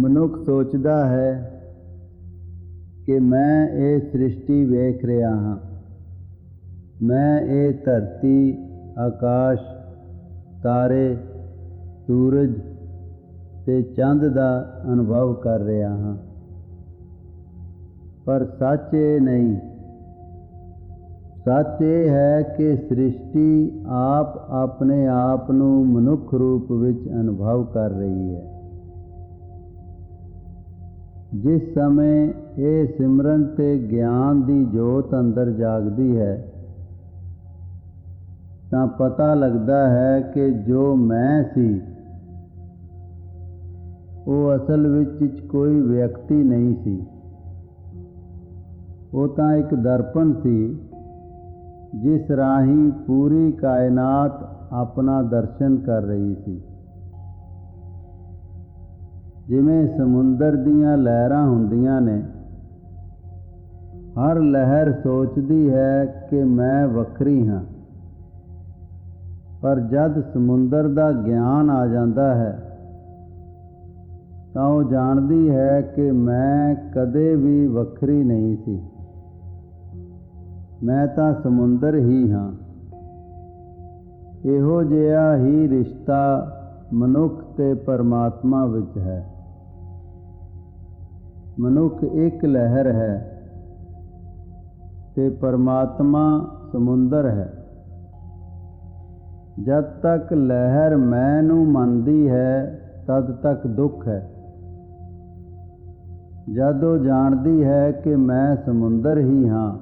ਮਨੁੱਖ ਸੋਚਦਾ ਹੈ ਕਿ ਮੈਂ ਇਹ ਸ੍ਰਿਸ਼ਟੀ ਵੇਖ ਰਿਹਾ ਹਾਂ। ਮੈਂ ਇਹ ਧਰਤੀ, ਆਕਾਸ਼, ਤਾਰੇ, ਸੂਰਜ ਤੇ ਚੰਦ ਦਾ ਅਨੁਭਵ ਕਰ ਰਿਹਾ ਹਾਂ। ਪਰ ਸੱਚ ਇਹ ਨਹੀਂ। ਸੱਚ ਇਹ ਹੈ ਕਿ ਸ੍ਰਿਸ਼ਟੀ ਆਪ ਆਪਣੇ ਆਪ ਨੂੰ ਮਨੁੱਖ ਰੂਪ ਵਿੱਚ ਅਨੁਭਵ ਕਰ ਰਹੀ ਹੈ। ਜਿਸ ਸਮੇਂ ਇਹ ਸਿਮਰਨ ਤੇ ਗਿਆਨ ਦੀ ਜੋਤ ਅੰਦਰ ਜਾਗਦੀ ਹੈ, ਤਾਂ ਪਤਾ ਲੱਗਦਾ ਹੈ ਕਿ ਜੋ ਮੈਂ ਸੀ, ਉਹ ਅਸਲ ਵਿੱਚ ਕੋਈ ਵਿਅਕਤੀ ਨਹੀਂ ਸੀ। ਉਹ ਤਾਂ ਇੱਕ ਦਰਪਣ ਸੀ, ਜਿਸ ਰਾਹੀਂ ਪੂਰੀ ਕਾਇਨਾਤ ਆਪਣਾ ਦਰਸ਼ਨ ਕਰ ਰਹੀ ਸੀ। ਜਿਵੇਂ ਸਮੁੰਦਰ ਦੀਆਂ ਲਹਿਰਾਂ ਹੁੰਦੀਆਂ ਨੇ, ਹਰ ਲਹਿਰ ਸੋਚਦੀ ਹੈ ਕਿ ਮੈਂ ਵੱਖਰੀ ਹਾਂ। ਪਰ ਜਦ ਸਮੁੰਦਰ ਦਾ ਗਿਆਨ ਆ ਜਾਂਦਾ ਹੈ, ਤਾਂ ਉਹ ਜਾਣਦੀ ਹੈ ਕਿ ਮੈਂ ਕਦੇ ਵੀ ਵੱਖਰੀ ਨਹੀਂ ਸੀ। ਮੈਂ ਤਾਂ ਸਮੁੰਦਰ ਹੀ ਹਾਂ। ਇਹੋ ਜਿਹਾ ਹੀ ਰਿਸ਼ਤਾ ਮਨੁੱਖ ਤੇ ਪਰਮਾਤਮਾ ਵਿੱਚ ਹੈ। ਮਨੁੱਖ ਇੱਕ ਲਹਿਰ ਹੈ ਤੇ ਪਰਮਾਤਮਾ ਸਮੁੰਦਰ ਹੈ। ਜਦ ਤੱਕ ਲਹਿਰ ਮੈਂ ਨੂੰ ਮੰਨਦੀ ਹੈ, ਤਦ ਤੱਕ ਦੁੱਖ ਹੈ। ਜਦ ਉਹ ਜਾਣਦੀ ਹੈ ਕਿ ਮੈਂ ਸਮੁੰਦਰ ਹੀ ਹਾਂ,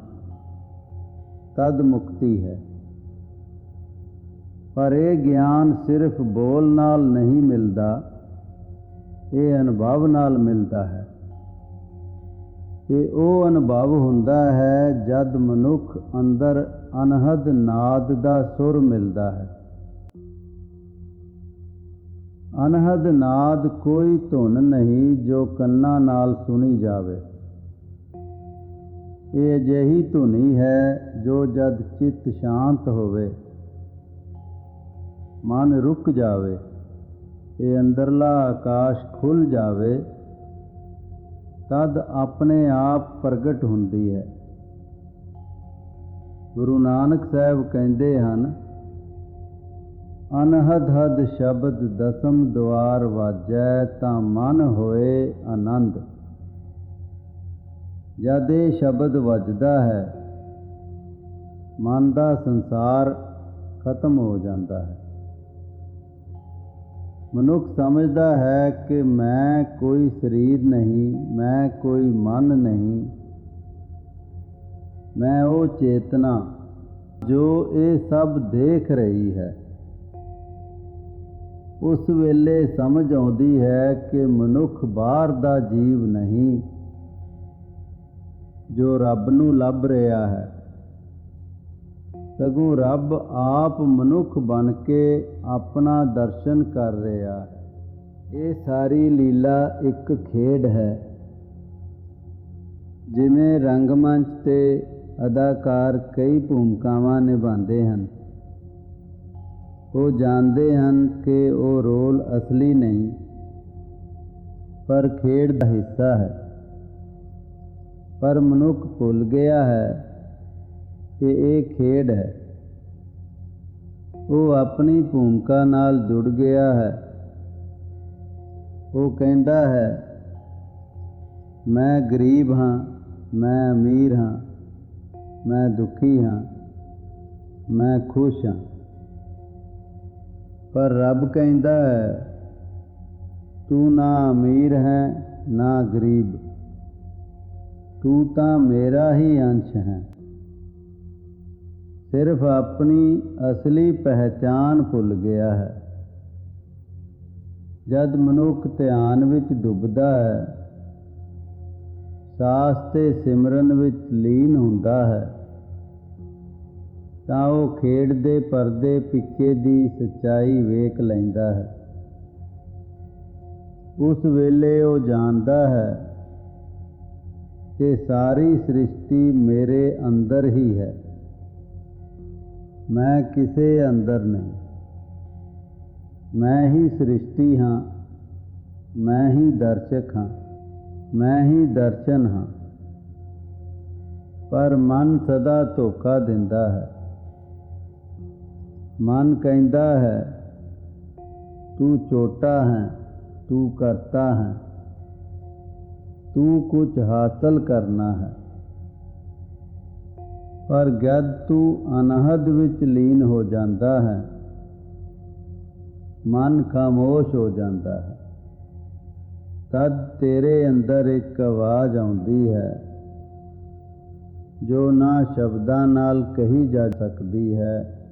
ਤਦ ਮੁਕਤੀ ਹੈ। ਪਰ ਇਹ ਗਿਆਨ ਸਿਰਫ ਬੋਲ ਨਾਲ ਨਹੀਂ ਮਿਲਦਾ, ਇਹ ਅਨੁਭਵ ਨਾਲ ਮਿਲਦਾ ਹੈ। ਤੇ ਉਹ ਅਨੁਭਵ ਹੁੰਦਾ ਹੈ ਜਦ ਮਨੁੱਖ ਅੰਦਰ ਅਨਹਦ ਨਾਦ ਦਾ ਸੁਰ ਮਿਲਦਾ ਹੈ। ਅਨਹਦ ਨਾਦ ਕੋਈ ਧੁਨ ਨਹੀਂ ਜੋ ਕੰਨਾਂ ਨਾਲ ਸੁਣੀ ਜਾਵੇ। ਇਹ ਅਜਿਹੀ ਧੁਨੀ ਹੈ ਜੋ ਜਦ ਚਿੱਤ ਸ਼ਾਂਤ ਹੋਵੇ, ਮਨ ਰੁਕ ਜਾਵੇ, ਇਹ ਅੰਦਰਲਾ ਆਕਾਸ਼ ਖੁੱਲ ਜਾਵੇ ਤਦ ਆਪਣੇ ਆਪ ਪ੍ਰਗਟ ਹੁੰਦੀ ਹੈ। ਗੁਰੂ ਨਾਨਕ ਸਾਹਿਬ ਕਹਿੰਦੇ ਹਨ, ਅਨਹਦ ਹਦ ਸ਼ਬਦ ਦਸਮ ਦਵਾਰ ਵਾਜੈ ਤਾਂ ਮਨ ਹੋਏ ਆਨੰਦ। ਜਦ ਇਹ ਸ਼ਬਦ ਵੱਜਦਾ ਹੈ, ਮਨ ਦਾ ਸੰਸਾਰ ਖਤਮ ਹੋ ਜਾਂਦਾ ਹੈ। ਮਨੁੱਖ ਸਮਝਦਾ ਹੈ ਕਿ ਮੈਂ ਕੋਈ ਸਰੀਰ ਨਹੀਂ, ਮੈਂ ਕੋਈ ਮਨ ਨਹੀਂ। ਮੈਂ ਉਹ ਚੇਤਨਾ ਜੋ ਇਹ ਸਭ ਦੇਖ ਰਹੀ ਹੈ। ਉਸ ਵੇਲੇ ਸਮਝ ਆਉਂਦੀ ਹੈ ਕਿ ਮਨੁੱਖ ਬਾਹਰ ਦਾ ਜੀਵ ਨਹੀਂ, ਜੋ ਰੱਬ ਨੂੰ ਲੱਭ ਰਿਹਾ ਹੈ। ਸਗੋਂ ਰੱਬ ਆਪ ਮਨੁੱਖ ਬਣ ਕੇ ਆਪਣਾ ਦਰਸ਼ਨ ਕਰ ਰਿਹਾ ਹੈ। ਇਹ ਸਾਰੀ ਲੀਲਾ ਇੱਕ ਖੇਡ ਹੈ। ਜਿਵੇਂ ਰੰਗਮੰਚ ਤੇ ਅਦਾਕਾਰ ਕਈ ਭੂਮਿਕਾਵਾਂ ਨਿਭਾਉਂਦੇ ਹਨ। ਉਹ ਜਾਣਦੇ ਹਨ ਕਿ ਉਹ ਰੋਲ ਅਸਲੀ ਨਹੀਂ, ਪਰ ਖੇਡ ਦਾ ਹਿੱਸਾ ਹੈ। ਪਰ ਮਨੁੱਖ ਭੁੱਲ ਗਿਆ ਹੈ ਕਿ ਇਹ ਖੇਡ ਹੈ। ਉਹ ਆਪਣੀ ਭੂਮਿਕਾ ਨਾਲ ਜੁੜ ਗਿਆ ਹੈ। ਉਹ ਕਹਿੰਦਾ ਹੈ, ਮੈਂ ਗਰੀਬ ਹਾਂ, ਮੈਂ ਅਮੀਰ ਹਾਂ, ਮੈਂ ਦੁਖੀ ਹਾਂ, ਮੈਂ ਖੁਸ਼ ਹਾਂ। ਪਰ ਰੱਬ ਕਹਿੰਦਾ ਹੈ, ਤੂੰ ਨਾ ਅਮੀਰ ਹੈ, ਨਾ ਗਰੀਬ। ਤੂੰ ਤਾਂ ਮੇਰਾ ਹੀ ਅੰਸ਼ ਹੈ। ਸਿਰਫ ਆਪਣੀ ਅਸਲੀ ਪਹਿਚਾਨ ਭੁੱਲ ਗਿਆ ਹੈ। ਜਦ ਮਨੁੱਖ ਧਿਆਨ ਵਿੱਚ ਡੁੱਬਦਾ ਹੈ, ਸਾਸ ਤੇ ਸਿਮਰਨ ਵਿੱਚ ਲੀਨ ਹੁੰਦਾ ਹੈ, ਤਾਂ ਉਹ ਖੇਡ ਦੇ ਪਰਦੇ ਪਿੱਛੇ ਦੀ ਸੱਚਾਈ ਵੇਖ ਲੈਂਦਾ ਹੈ। ਉਸ ਵੇਲੇ ਉਹ ਜਾਣਦਾ ਹੈ ਕਿ ਸਾਰੀ ਸ੍ਰਿਸ਼ਟੀ ਮੇਰੇ ਅੰਦਰ ਹੀ ਹੈ। ਮੈਂ ਕਿਸੇ ਅੰਦਰ ਨਹੀਂ ਮੈਂ ਹੀ ਸ੍ਰਿਸ਼ਟੀ ਹਾਂ ਮੈਂ ਹੀ ਦਰਸ਼ਕ ਹਾਂ ਮੈਂ ਹੀ ਦਰਸ਼ਨ ਹਾਂ ਪਰ ਮਨ ਸਦਾ ਧੋਖਾ ਦਿੰਦਾ ਹੈ ਮਨ ਕਹਿੰਦਾ ਹੈ ਤੂੰ ਛੋਟਾ ਹੈ ਤੂੰ ਕਰਤਾ ਹੈ ਤੂੰ ਕੁਝ ਹਾਸਲ ਕਰਨਾ ਹੈ ਪਰ ਜਦ ਤੂੰ ਅਨਹਦ ਵਿੱਚ ਲੀਨ ਹੋ ਜਾਂਦਾ ਹੈ। ਮਨ ਖਾਮੋਸ਼ ਹੋ ਜਾਂਦਾ ਹੈ। ਤਦ ਤੇਰੇ ਅੰਦਰ ਇੱਕ ਆਵਾਜ਼ ਆਉਂਦੀ ਹੈ, ਜੋ ਨਾ ਸ਼ਬਦਾਂ ਨਾਲ ਕਹੀ ਜਾ ਸਕਦੀ ਹੈ,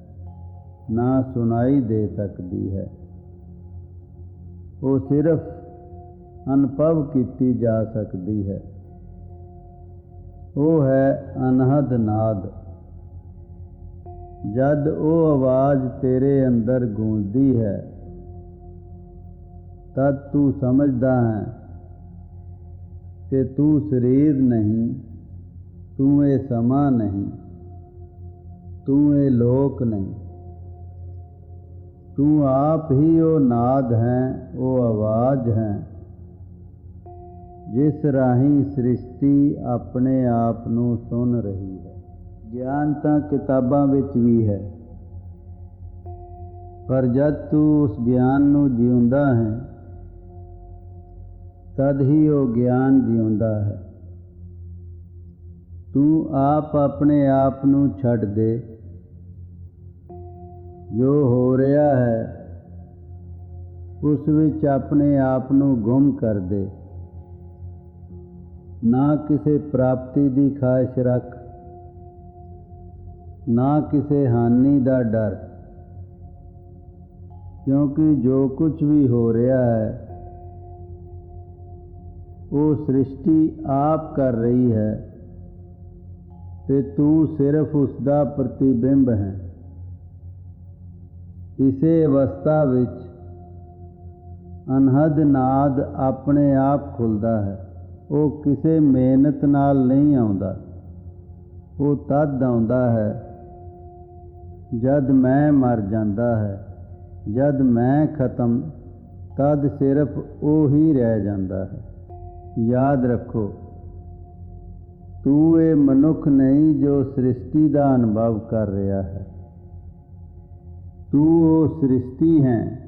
ਨਾ ਸੁਣਾਈ ਦੇ ਸਕਦੀ ਹੈ। ਉਹ ਸਿਰਫ ਅਨੁਭਵ ਕੀਤੀ ਜਾ ਸਕਦੀ ਹੈ। ਉਹ ਹੈ ਅਨਹਦ ਨਾਦ। ਜਦ ਉਹ ਆਵਾਜ਼ ਤੇਰੇ ਅੰਦਰ ਗੂੰਜਦੀ ਹੈ, ਤਦ ਤੂੰ ਸਮਝਦਾ ਹੈ ਕਿ ਤੂੰ ਸਰੀਰ ਨਹੀਂ, ਤੂੰ ਇਹ ਸਮਾਂ ਨਹੀਂ, ਤੂੰ ਇਹ ਲੋਕ ਨਹੀਂ। ਤੂੰ ਆਪ ਹੀ ਉਹ ਨਾਦ ਹੈ, ਉਹ ਆਵਾਜ਼ ਹੈ। ਜਿਸ ਰਾਹੀਂ ਸ੍ਰਿਸ਼ਟੀ ਆਪਣੇ ਆਪ ਨੂੰ ਸੁਣ ਰਹੀ ਹੈ। ਗਿਆਨ ਤਾਂ ਕਿਤਾਬਾਂ ਵਿੱਚ ਵੀ ਹੈ। ਪਰ ਜਦ ਤੂੰ ਉਸ ਗਿਆਨ ਨੂੰ ਜਿਉਂਦਾ ਹੈ, ਤਦ ਹੀ ਉਹ ਗਿਆਨ ਜਿਉਂਦਾ ਹੈ। ਤੂੰ ਆਪ ਆਪਣੇ ਆਪ ਨੂੰ ਛੱਡ ਦੇ। ਜੋ ਹੋ ਰਿਹਾ ਹੈ, ਉਸ ਵਿੱਚ ਆਪਣੇ ਆਪ ਨੂੰ ਗੁੰਮ ਕਰ ਦੇ। ਨਾ ਕਿਸੇ ਪ੍ਰਾਪਤੀ ਦੀ ਖਾਹਿਸ਼ ਰੱਖ, ਨਾ ਕਿਸੇ ਹਾਨੀ ਦਾ ਡਰ, ਕਿਉਂਕਿ ਜੋ ਕੁਝ ਵੀ ਹੋ ਰਿਹਾ ਹੈ, ਉਹ ਸ੍ਰਿਸ਼ਟੀ ਆਪ ਕਰ ਰਹੀ ਹੈ ਤੇ ਤੂੰ ਸਿਰਫ ਉਸ ਦਾ ਪ੍ਰਤੀਬਿੰਬ ਹੈ। ਇਸੇ ਅਵਸਥਾ ਵਿੱਚ ਅਨਹਦ ਨਾਦ ਆਪਣੇ ਆਪ ਖੁੱਲਦਾ ਹੈ। ਉਹ ਕਿਸੇ ਮਿਹਨਤ ਨਾਲ ਨਹੀਂ ਆਉਂਦਾ। ਉਹ ਤਦ ਆਉਂਦਾ ਹੈ ਜਦ ਮੈਂ ਮਰ ਜਾਂਦਾ ਹੈ। ਜਦ ਮੈਂ ਖਤਮ, ਤਦ ਸਿਰਫ ਉਹ ਹੀ ਰਹਿ ਜਾਂਦਾ ਹੈ। ਯਾਦ ਰੱਖੋ, ਤੂੰ ਇਹ ਮਨੁੱਖ ਨਹੀਂ ਜੋ ਸ੍ਰਿਸ਼ਟੀ ਦਾ ਅਨੁਭਵ ਕਰ ਰਿਹਾ ਹੈ। ਤੂੰ ਉਹ ਸ੍ਰਿਸ਼ਟੀ ਹੈ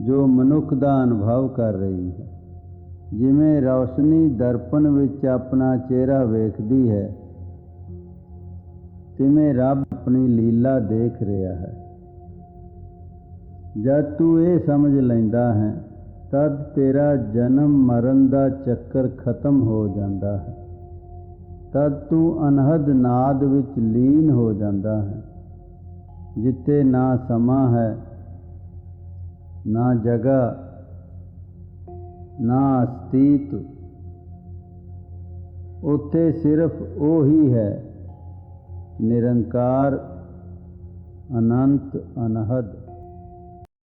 ਜੋ ਮਨੁੱਖ ਦਾ ਅਨੁਭਵ ਕਰ ਰਹੀ ਹੈ। ਜਿਵੇਂ ਰੌਸ਼ਨੀ ਦਰਪਣ ਵਿੱਚ ਆਪਣਾ ਚਿਹਰਾ ਵੇਖਦੀ ਹੈ, ਤਿਵੇਂ ਰੱਬ ਆਪਣੀ ਲੀਲਾ ਦੇਖ ਰਿਹਾ ਹੈ। ਜਦ ਤੂੰ ਇਹ ਸਮਝ ਲੈਂਦਾ ਹੈ, ਤਦ ਤੇਰਾ ਜਨਮ ਮਰਨ ਦਾ ਚੱਕਰ ਖਤਮ ਹੋ ਜਾਂਦਾ ਹੈ। ਤਦ ਤੂੰ ਅਨਹਦ ਨਾਦ ਵਿੱਚ ਲੀਨ ਹੋ ਜਾਂਦਾ ਹੈ। ਜਿੱਤੇ ਨਾ ਸਮਾਂ ਹੈ, ਨਾ ਜਗ੍ਹਾ ਨਾ ਅਸਤੀਤ ਉੱਥੇ ਸਿਰਫ ਉਹ ਹੀ ਹੈ। ਨਿਰੰਕਾਰ ਅਨੰਤ ਅਨਹਦ।